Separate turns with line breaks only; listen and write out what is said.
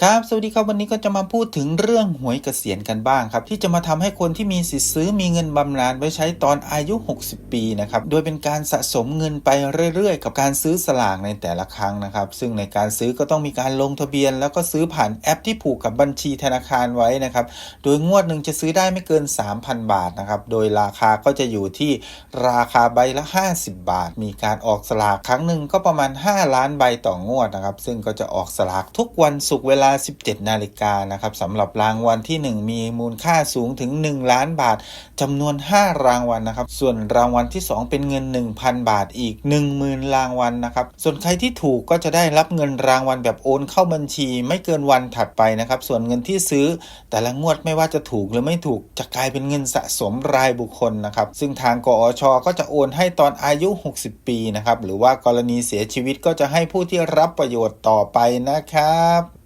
ครับ สวัสดีครับ วันนี้ก็จะมาพูดถึงเรื่องหวยเกษียณกันบ้างครับ ที่จะมาทำให้คนที่มีสิทธิ์ซื้อมีเงินบำนาญไว้ใช้ตอนอายุ 60 ปีนะครับ โดยเป็นการสะสมเงินไปเรื่อยๆ กับการซื้อสลากในแต่ละครั้งนะครับ ซึ่งในการซื้อก็ต้องมีการลงทะเบียน แล้วก็ซื้อผ่านแอปที่ผูกกับบัญชีธนาคารไว้นะครับ โดยงวดหนึ่งจะซื้อได้ไม่เกิน 3,000 บาทนะครับ โดยราคาก็จะอยู่ที่ราคาใบละ 50 บาท มีการออกสลากครั้งหนึ่งก็ประมาณ 5 ล้านใบต่องวดนะครับ ซึ่งก็จะออกสลากทุกวันศุกร์เวลาลา 17 นาฬิกานะครับสำหรับรางวัลที่ 1 มีมูลค่าสูงถึง 1 ล้านบาทจำนวน 5 รางวัลนะครับ ส่วนรางวัลที่ 2 เป็นเงิน 1,000 บาทอีก 10,000 รางวัลนะครับ ส่วนใครที่ถูกก็จะได้รับเงินรางวัลแบบโอนเข้าบัญชี ไม่เกินวันถัดไปนะครับ ส่วนเงินที่ซื้อ แต่ละงวดไม่ว่าจะถูกหรือไม่ถูกจะกลายเป็นเงินสะสมรายบุคคลนะครับ ซึ่งทางกอชก็จะโอนให้ตอนอายุ 60 ปีนะครับหรือว่ากรณีเสียชีวิตก็จะให้ผู้ที่รับประโยชน์ต่อไปนะครับ